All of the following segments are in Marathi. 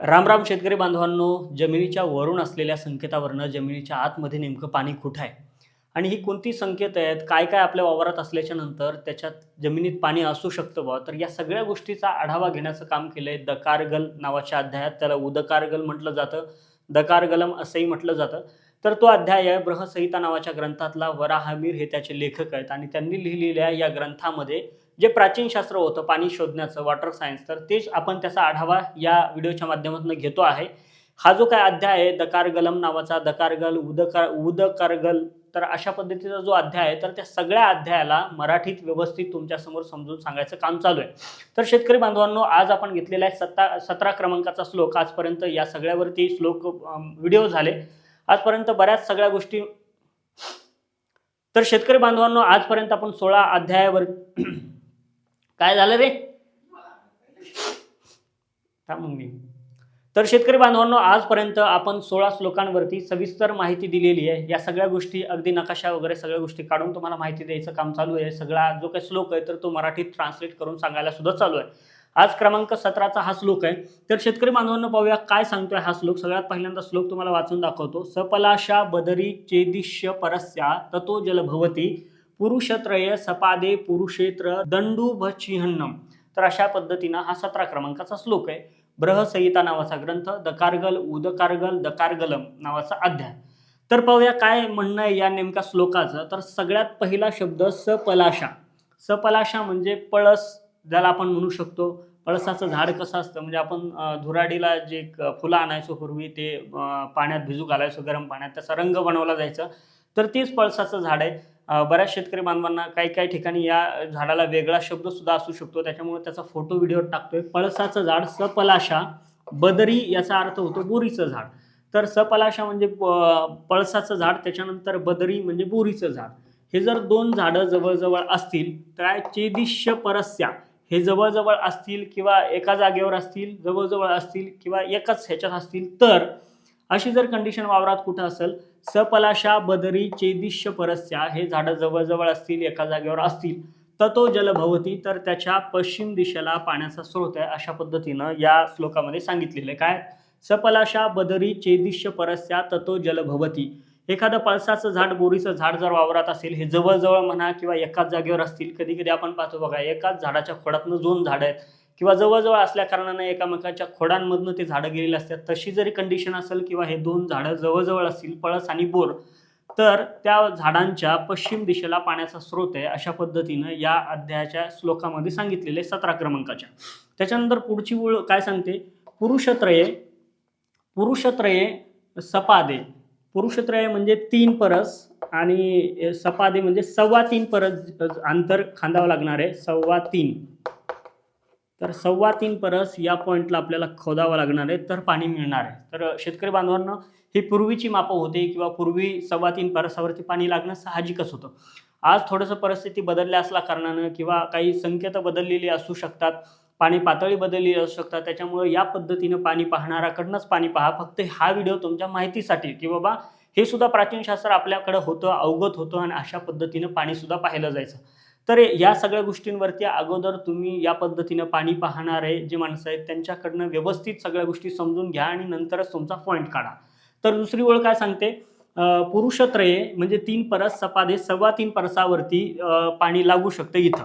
रामराम शेतकरी बांधवांनो जमिनीच्या वरून असलेल्या संकेतावरनं जमिनीच्या आतमध्ये नेमकं पाणी कुठं आहे? आणि ही कोणती संकेत आहेत? काय काय आपल्या वावरात असल्याच्या नंतर त्याच्यात जमिनीत पाणी असू शकतं बा? तर या सगळ्या गोष्टीचा आढावा घेण्याचं काम केलं आहे दकारगल नावाच्या अध्यायात. त्याला उदकारगल म्हटलं जातं. दकारगलम असंही म्हटलं जातं. तर तो अध्याय आहे बृहसंहिता नावाच्या ग्रंथातला वराहमीर हे त्याचे लेखक आहेत. आणि त्यांनी लिहिलेल्या या ग्रंथामध्ये जे प्राचीन शास्त्र होतं पाणी शोधण्याचं वॉटर सायन्स तर तेच आपण त्याचा आढावा या व्हिडिओच्या माध्यमातून घेतो आहे. हा जो काय अध्याय आहे दकारगलम नावाचा दकारगल उदकार उदकारगल तर अशा पद्धतीचा जो अध्याय आहे तर त्या सगळ्या अध्यायाला मराठीत व्यवस्थित तुमच्यासमोर समजून सांगायचं काम चालू आहे. तर शेतकरी बांधवांनो आज आपण घेतलेला आहे सत्ता सतरा क्रमांकाचा श्लोक. आजपर्यंत या सगळ्यावरती श्लोक व्हिडिओ झाले. आजपर्यंत बऱ्याच सगळ्या गोष्टी तर शेतकरी बांधवांनो आजपर्यंत आपण सोळा अध्यायावर काय झालं रे? थांब मग मी. तर शेतकरी बांधवांनो आजपर्यंत आपण सोळा श्लोकांवरती सविस्तर माहिती दिलेली आहे. या सगळ्या गोष्टी अगदी नकाशा वगैरे सगळ्या गोष्टी काढून तुम्हाला माहिती द्यायचं काम चालू आहे. सगळा जो काही श्लोक आहे तर तो मराठीत ट्रान्सलेट करून सांगायला सुद्धा चालू आहे. आज क्रमांक सतराचा हा श्लोक आहे. तर शेतकरी बांधवांना पाहूया काय सांगतोय हा श्लोक. सगळ्यात पहिल्यांदा श्लोक तुम्हाला वाचून दाखवतो. सपलाशा बदरी चेदिश्य परस्या ततो जलभवती पुरुषत्रय सपादे पुरुषेत्र दंडू भचिहन्नम तर अशा पद्धतीनं हा सतरा क्रमांकाचा श्लोक आहे. ब्रहसंहिता नावाचा ग्रंथ दकारगल उदकारगल दकारगलम नावाचा अध्याय. तर पाहूया काय म्हणणं आहे या नेमक्या श्लोकाचं. तर सगळ्यात पहिला शब्द सपलाशा. सपलाशा म्हणजे पळस ज्याला आपण म्हणू शकतो. पळसाचं झाड कसं असतं? म्हणजे आपण धुराडीला जे फुलं आणायचो पूर्वी ते पाण्यात भिजू घालायचो गरम पाण्यात. त्याचा रंग बनवला जायचा. तर तेच पळसाचं झाड आहे. बऱ्याच शेतकरी बांधवांना काही काही ठिकाणी या झाडाला वेगळा शब्द सुद्धा असू शकतो. त्याच्यामुळे त्याचा फोटो व्हिडिओ टाकतोय. पळसाचं झाड सपलाशा बदरी याचा अर्थ होतो बोरीचं झाड. तर सपलाशा म्हणजे प- पळसाचं झाड त्याच्यानंतर बदरी म्हणजे बोरीचं झाड. हे जर दोन झाडं जवळजवळ असतील तर काय चेदिश्य परस्या. हे जवळजवळ असतील किंवा एका जागेवर असतील जवळजवळ असतील किंवा एकाच ह्याच्यात असतील तर अशी जर कंडिशन वावरात कुठं असेल सपलाशा बदरी चेदिश्य परस्या हे झाडं जवळजवळ असतील एका जागेवर असतील ततो जलभवती तर त्याच्या पश्चिम दिशेला पाण्याचा स्रोत आहे अशा पद्धतीनं या श्लोकामध्ये सांगितलेलं आहे. काय? सपलाशा बदरी चेदिश्य परस्या ततो जलभवती. एखादं पळसाचं झाड बोरीचं झाड जर वावरात असेल हे जवळजवळ म्हणा किंवा एकाच जागेवर असतील कधी कधी आपण पाहतो बघा एकाच झाडाच्या खोडातनं दोन झाडं आहेत. किंवा जवळजवळ असल्या कारणाने एकामेकाच्या खोडांमधनं ते झाडं गेलेली असतात. तशी जरी कंडिशन असेल किंवा हे दोन झाडं जवळजवळ असतील पळस आणि बोर तर त्या झाडांच्या पश्चिम दिशेला पाण्याचा स्रोत आहे अशा पद्धतीनं या अध्यायाच्या श्लोकामध्ये सांगितलेले सतरा क्रमांकाच्या. त्याच्यानंतर पुढची ओळ काय सांगते? पुरुषत्रये पुरुषत्रये सपादे. पुरुषत्रय म्हणजे तीन परस आणि सपादे म्हणजे सव्वा तीन परस अंतर खांदावं लागणार आहे. सव्वा तीन. तर सव्वा तीन परस या पॉईंटला आपल्याला खोदावं लागणार आहे तर पाणी मिळणार आहे. तर शेतकरी बांधवांना ही पूर्वीची मापं होते किंवा पूर्वी सव्वा तीन परसावरती पाणी लागणं साहजिकच होतं. आज थोडंसं परिस्थिती बदलल्या असल्या कारणानं किंवा काही संकेतं बदललेली असू शकतात पाणी पातळी बदललेली असू शकतात त्याच्यामुळे या पद्धतीनं पाणी पाहणाराकडनंच पाणी पहा. फक्त हा व्हिडिओ तुमच्या माहितीसाठी की बाबा हे सुद्धा प्राचीन शास्त्र आपल्याकडं होतं अवगत होतं आणि अशा पद्धतीनं पाणीसुद्धा पाहिलं जायचं. तर या सगळ्या गोष्टींवरती अगोदर तुम्ही या पद्धतीनं पाणी पाहणारे जे माणसं आहेत त्यांच्याकडनं व्यवस्थित सगळ्या गोष्टी समजून घ्या आणि नंतरच तुमचा पॉईंट काढा. तर दुसरी ओळ काय सांगते? पुरुषत्रये म्हणजे तीन परस सपादे सव्वा तीन परसावरती पाणी लागू शकतं इथं.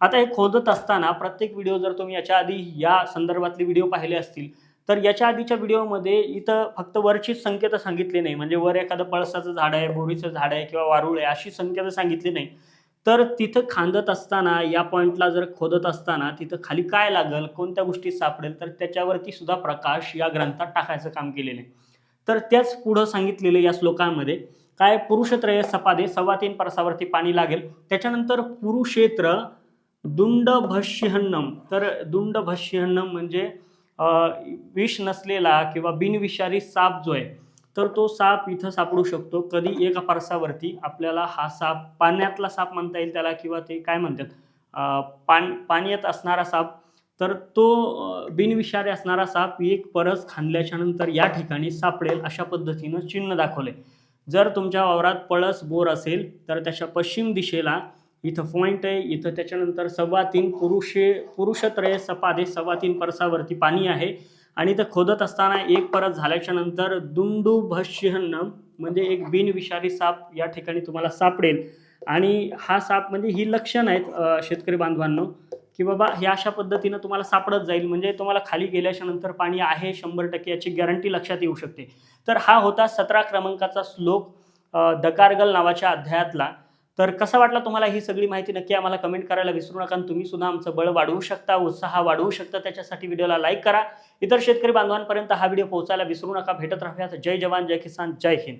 आता हे खोदत असताना प्रत्येक व्हिडिओ जर तुम्ही याच्या आधी या संदर्भातले व्हिडिओ पाहिले असतील तर याच्या आधीच्या व्हिडिओमध्ये इथं फक्त वरचीच संकेत सांगितली नाही. म्हणजे वर एखादं पळसाचं झाड आहे बोरीचं झाड आहे किंवा वारुळ आहे अशी संकेत सांगितली नाही. तर तिथं खांदत असताना या पॉईंटला जर खोदत असताना तिथं खाली काय लागल कोणत्या गोष्टी सापडेल तर त्याच्यावरती सुद्धा प्रकाश या ग्रंथात टाकायचं काम केलेलं आहे. तर त्याच पुढं सांगितलेलं या श्लोकांमध्ये काय पुरुषत्रय सपादे सव्वा तीन परसावरती पाणी लागेल. त्याच्यानंतर पुरुषेत्र दुंड भष्यहन्नम तर दुंड भष्यहन्नम म्हणजे विष नसलेला किंवा बिनविषारी साप जो आहे तर तो साप इथं सापडू शकतो. कधी एका पारसावरती आपल्याला हा साप पाण्यातला साप म्हणता येईल त्याला किंवा ते काय म्हणतात? पान पाण्यात असणारा साप. तर तो बिनविषारी असणारा साप एक परस खांदल्याच्या नंतर या ठिकाणी सापडेल अशा पद्धतीनं चिन्ह दाखवले जर तुमच्या वावरात पळस बोर असेल तर त्याच्या पश्चिम दिशेला इथं पॉईंट आहे. इथं त्याच्यानंतर सव्वा तीन पुरुषे पुरुषत्रय सपादे सव्वा तीन परसावरती पाणी आहे. आणि इथं खोदत असताना एक परत झाल्याच्यानंतर दुंडू भस्यन्नम म्हणजे एक बिनविषारी साप या ठिकाणी तुम्हाला सापडेल. आणि हा साप म्हणजे ही लक्षण आहेत शेतकरी बांधवांनो की बाबा हे अशा पद्धतीनं तुम्हाला सापडत जाईल. म्हणजे तुम्हाला खाली गेल्याच्यानंतर पाणी आहे शंभर टक्के याची गॅरंटी लक्षात येऊ शकते. तर हा होता सतरा क्रमांकाचा श्लोक दकारगल नावाच्या अध्यायातला. तर कसा वाटला तुम्हाला ही सगळी माहिती? नक्की आम्हाला कमेंट करायला विसरू नका आणि तुम्ही सुद्धा आमचं बळ वाढवू शकता उत्साह वाढवू शकता. त्याच्यासाठी व्हिडिओला लाईक करा. इतर शेतकरी बांधवांपर्यंत हा व्हिडिओ पोहोचायला विसरू नका. भेटत राहूयात. जय जवान जय किसान जय हिंद.